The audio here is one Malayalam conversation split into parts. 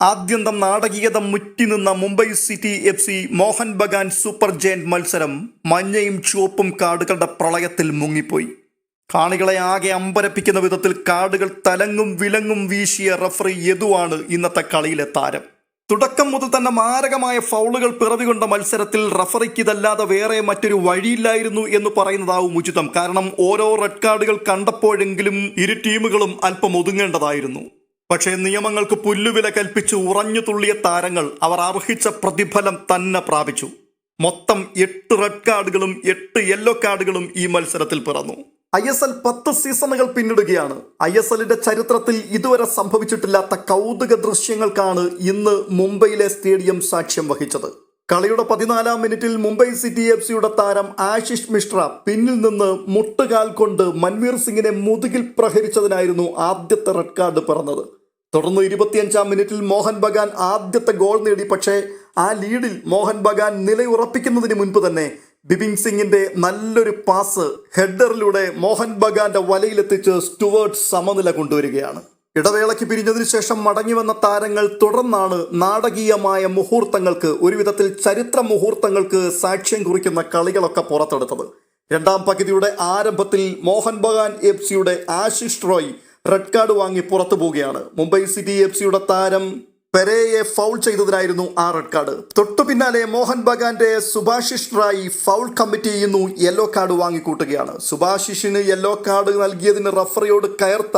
ആദ്യന്തം നാടകീയത മുറ്റിനിന്ന Mumbai city F C Mohan Bagan super giant മത്സരം മഞ്ഞയും ചുവപ്പും കാർഡുകളുടെ പ്രളയത്തിൽ മുങ്ങിപ്പോയി. കാണികളെ ആകെ അമ്പരപ്പിക്കുന്ന വിധത്തിൽ കാർഡുകൾ തലങ്ങും വിലങ്ങും വീശിയ റഫറി യദുവാണ് ഇന്നത്തെ കളിയിലെ താരം. തുടക്കം മുതൽ തന്നെ മാരകമായ ഫൗളുകൾ പിറവികൊണ്ട മത്സരത്തിൽ റഫറിക്ക് ഇതല്ലാതെ വേറെ മറ്റൊരു വഴിയില്ലായിരുന്നു എന്ന് പറയുന്നതാവും ഉചിതം. കാരണം ഓരോ റെഡ് കാർഡുകൾ കണ്ടപ്പോഴെങ്കിലും ഇരു ടീമുകളും അല്പം ഒതുങ്ങേണ്ടതായിരുന്നു. പക്ഷേ നിയമങ്ങൾക്ക് പുല്ലുവില കൽപ്പിച്ച് ഉറഞ്ഞു തുള്ളിയ താരങ്ങൾ അവർ അർഹിച്ച പ്രതിഫലം തന്നെ പ്രാപിച്ചു. മൊത്തം എട്ട് റെഡ് കാർഡുകളും എട്ട് യെല്ലോ കാർഡുകളും ഈ മത്സരത്തിൽ പിറന്നു. ഐ എസ് എൽ പത്ത് സീസണുകൾ പിന്നിടുകയാണ്. ഐ എസ് എല്ലിന്റെ ചരിത്രത്തിൽ ഇതുവരെ സംഭവിച്ചിട്ടില്ലാത്ത കൗതുക ദൃശ്യങ്ങൾക്കാണ് ഇന്ന് മുംബൈയിലെ സ്റ്റേഡിയം സാക്ഷ്യം വഹിച്ചത്. കളിയുടെ പതിനാലാം മിനിറ്റിൽ മുംബൈ സിറ്റി എഫ് സിയുടെ താരം ആശിഷ് മിശ്ര പിന്നിൽ നിന്ന് മുട്ടുകാൽ കൊണ്ട് മൻവീർ സിംഗിനെ മുതുകിൽ പ്രഹരിച്ചതിനായിരുന്നു ആദ്യത്തെ റെഡ് കാർഡ് പിറന്നത്. തുടർന്ന് ഇരുപത്തിയഞ്ചാം മിനിറ്റിൽ മോഹൻ ബഗാൻ ആദ്യത്തെ ഗോൾ നേടി. പക്ഷേ ആ ലീഡിൽ മോഹൻ ബഗാൻ നിലയുറപ്പിക്കുന്നതിന് മുൻപ് തന്നെ ബിപിൻ സിംഗിന്റെ നല്ലൊരു പാസ് ഹെഡറിലൂടെ മോഹൻ ബഗാന്റെ വലയിലെത്തിച്ച് സ്റ്റുവേർട്ട് സമനില കൊണ്ടുവരികയാണ്. ഇടവേളയ്ക്ക് പിരിഞ്ഞതിനു ശേഷം മടങ്ങി വന്ന താരങ്ങൾ തുടർന്നാണ് നാടകീയമായ മുഹൂർത്തങ്ങൾക്ക് ഒരുവിധത്തിൽ ചരിത്ര മുഹൂർത്തങ്ങൾക്ക് സാക്ഷ്യം കുറിക്കുന്ന കളികളൊക്കെ പുറത്തെടുത്തത്. രണ്ടാം പകുതിയുടെ ആരംഭത്തിൽ മോഹൻ ബഗാൻ എഫ് സിയുടെ ആശിഷ് റോയ് റെഡ് കാർഡ് വാങ്ങി പുറത്തു പോവുകയാണ്. മുംബൈ സിറ്റി എഫ് സിയുടെ താരം പെരയെ ഫൗൾ ചെയ്തതിനായിരുന്നു ആ റെഡ് കാർഡ് തൊട്ടു പിന്നാലെ മോഹൻ ബഗാന്റെ സുഭാഷിഷ് റായി ഫൗൾ കമ്മിറ്റ് ചെയ്യുന്നു യെല്ലോ കാർഡ് വാങ്ങിക്കൂട്ടുകയാണ്. സുഭാഷിഷിന് യെല്ലോ കാർഡ് നൽകിയതിന് റഫറിയോട് കയർത്ത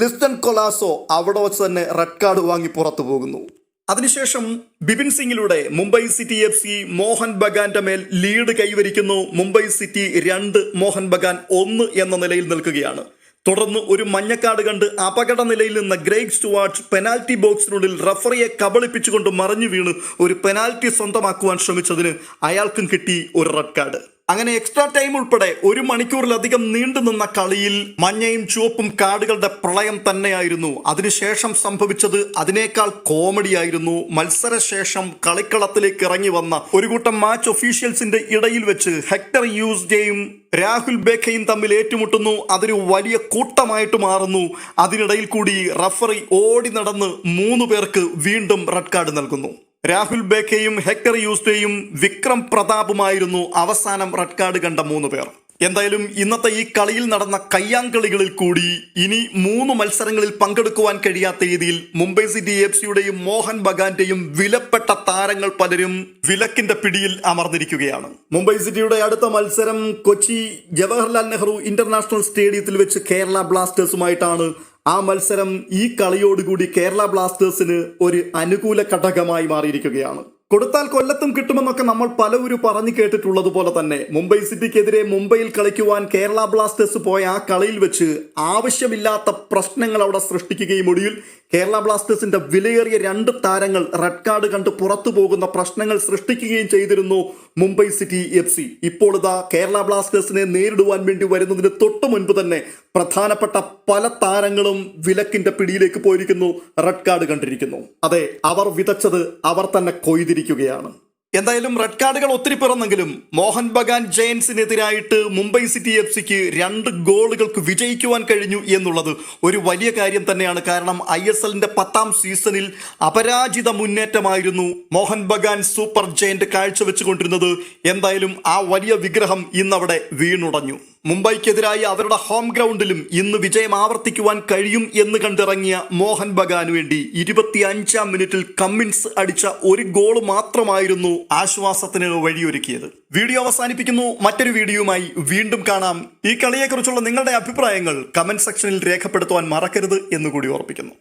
ലിസ്റ്റൻ കൊലാസോ അവിടെ വച്ച് തന്നെ റെഡ് കാർഡ് വാങ്ങി പുറത്തു പോകുന്നു. അതിനുശേഷം Bipin സിംഗിലൂടെ Mumbai city F C Mohan ബഗാന്റെ മേൽ ലീഡ് കൈവരിക്കുന്നു. മുംബൈ സിറ്റി രണ്ട് മോഹൻ ബഗാൻ ഒന്ന് എന്ന നിലയിൽ നിൽക്കുകയാണ്. തുടർന്ന് ഒരു മഞ്ഞക്കാട് കണ്ട് അപകട നിലയിൽ നിന്ന ഗ്രേഗ് സ്റ്റുവാർട്ട് പെനാൽറ്റി ബോക്സിനുള്ളിൽ റഫറിയെ കബളിപ്പിച്ചുകൊണ്ട് മറിഞ്ഞു വീണ് ഒരു പെനാൽറ്റി സ്വന്തമാക്കുവാൻ ശ്രമിച്ചതിന് അയാൾക്കും കിട്ടി ഒരു റെഡ് കാർഡ്. അങ്ങനെ എക്സ്ട്രാ ടൈം ഉൾപ്പെടെ ഒരു മണിക്കൂറിലധികം നീണ്ടു നിന്ന കളിയിൽ മഞ്ഞയും ചുവപ്പും കാർഡുകളുടെ പ്രളയം തന്നെയായിരുന്നു. അതിനുശേഷം സംഭവിച്ചത് അതിനേക്കാൾ കോമഡിയായിരുന്നു മത്സരശേഷം കളിക്കളത്തിലേക്ക് ഇറങ്ങി വന്ന ഒരു കൂട്ടം മാച്ച് ഒഫീഷ്യൽസിന്റെ ഇടയിൽ വെച്ച് ഹെക്ടർ യൂസ്ഡേയും രാഹുൽ ബേഖയും തമ്മിൽ ഏറ്റുമുട്ടുന്നു. അതൊരു വലിയ കൂട്ടമായിട്ട് മാറുന്നു. അതിനിടയിൽ കൂടി റഫറി ഓടി നടന്ന് മൂന്ന് പേർക്ക് വീണ്ടും റെഡ് കാർഡ് നൽകുന്നു. രാഹുൽ ബേക്കയും ഹെക്ടർ യൂസ്റ്റേയും വിക്രം പ്രതാപുമായിരുന്നു അവസാനം റെഡ് കാർഡ് കണ്ട മൂന്ന് പേർ. എന്തായാലും ഇന്നത്തെ ഈ കളിയിൽ നടന്ന കയ്യാങ്കളികളിൽ കൂടി ഇനി മൂന്ന് മത്സരങ്ങളിൽ പങ്കെടുക്കുവാൻ കഴിയാത്ത രീതിയിൽ മുംബൈ സിറ്റി എഫ് സിയുടെയും മോഹൻ ബഗാന്റെയും വിലപ്പെട്ട താരങ്ങൾ പലരും വിലക്കിന്റെ പിടിയിൽ അമർന്നിരിക്കുകയാണ്. മുംബൈ സിറ്റിയുടെ അടുത്ത മത്സരം കൊച്ചി ജവഹർലാൽ നെഹ്റു ഇന്റർനാഷണൽ സ്റ്റേഡിയത്തിൽ വെച്ച് കേരള ബ്ലാസ്റ്റേഴ്സുമായിട്ടാണ് ആ മത്സരം ഈ കളിയോടുകൂടി കേരള ബ്ലാസ്റ്റേഴ്സിന് ഒരു അനുകൂല ഘടകമായി മാറിയിരിക്കുകയാണ്. കൊടുത്താൽ കൊല്ലത്തും കിട്ടുമെന്നൊക്കെ നമ്മൾ പലവരും പറഞ്ഞു കേട്ടിട്ടുള്ളതുപോലെ തന്നെ മുംബൈ സിറ്റിക്കെതിരെ മുംബൈയിൽ കളിക്കുവാൻ കേരള ബ്ലാസ്റ്റേഴ്സ് പോയ ആ കളിയിൽ വെച്ച് ആവശ്യമില്ലാത്ത പ്രശ്നങ്ങൾ അവിടെ സൃഷ്ടിക്കുകയും ഒടുവിൽ കേരള ബ്ലാസ്റ്റേഴ്സിന്റെ വിലയേറിയ രണ്ട് താരങ്ങൾ റെഡ് കാർഡ് കണ്ട് പുറത്തു പോകുന്ന പ്രശ്നങ്ങൾ സൃഷ്ടിക്കുകയും ചെയ്തിരുന്നു മുംബൈ സിറ്റി എഫ് സി. ഇപ്പോൾ ഇതാ കേരള ബ്ലാസ്റ്റേഴ്സിനെ നേരിടുവാൻ വേണ്ടി വരുന്നതിന് തൊട്ടു മുൻപ് തന്നെ പ്രധാനപ്പെട്ട പല താരങ്ങളും വിലക്കിന്റെ പിടിയിലേക്ക് പോയിരിക്കുന്നു. റെഡ് കാർഡ് കണ്ടിരിക്കുന്നു. അതെ അവർ വിതച്ചത് അവർ തന്നെ കൊയ്തിരിക്കുകയാണ്. എന്തായാലും റെഡ് കാർഡുകൾ ഒത്തിരി പിറന്നെങ്കിലും മോഹൻ ബഗാൻ ജയൻസിനെതിരായിട്ട് മുംബൈ സിറ്റി എഫ് സിക്ക് രണ്ട് ഗോളുകൾക്ക് വിജയിക്കുവാൻ കഴിഞ്ഞു എന്നുള്ളത് ഒരു വലിയ കാര്യം തന്നെയാണ്. കാരണം ഐ എസ് എല്ലിന്റെ പത്താം സീസണിൽ അപരാജിത മുന്നേറ്റമായിരുന്നു മോഹൻ ബഗാൻ സൂപ്പർ ജയന്റ് കാഴ്ചവെച്ചുകൊണ്ടിരുന്നത്. എന്തായാലും ആ വലിയ വിഗ്രഹം ഇന്നവിടെ വീണുടഞ്ഞു. മുംബൈക്കെതിരായി അവരുടെ ഹോം ഗ്രൗണ്ടിലും ഇന്ന് വിജയം ആവർത്തിക്കുവാൻ കഴിയും എന്ന് കണ്ടിറങ്ങിയ മോഹൻ ബഗാന് വേണ്ടി ഇരുപത്തി അഞ്ചാം മിനിറ്റിൽ കമ്മിൻസ് അടിച്ച ഒരു ഗോൾ മാത്രമായിരുന്നു ആശ്വാസത്തിന് വഴിയൊരുക്കിയത്. വീഡിയോ അവസാനിപ്പിക്കുന്നു. മറ്റൊരു വീഡിയോയുമായി വീണ്ടും കാണാം. ഈ കളിയെക്കുറിച്ചുള്ള നിങ്ങളുടെ അഭിപ്രായങ്ങൾ കമന്റ് സെക്ഷനിൽ രേഖപ്പെടുത്തുവാൻ മറക്കരുത് എന്നുകൂടി ഓർപ്പിക്കുന്നു.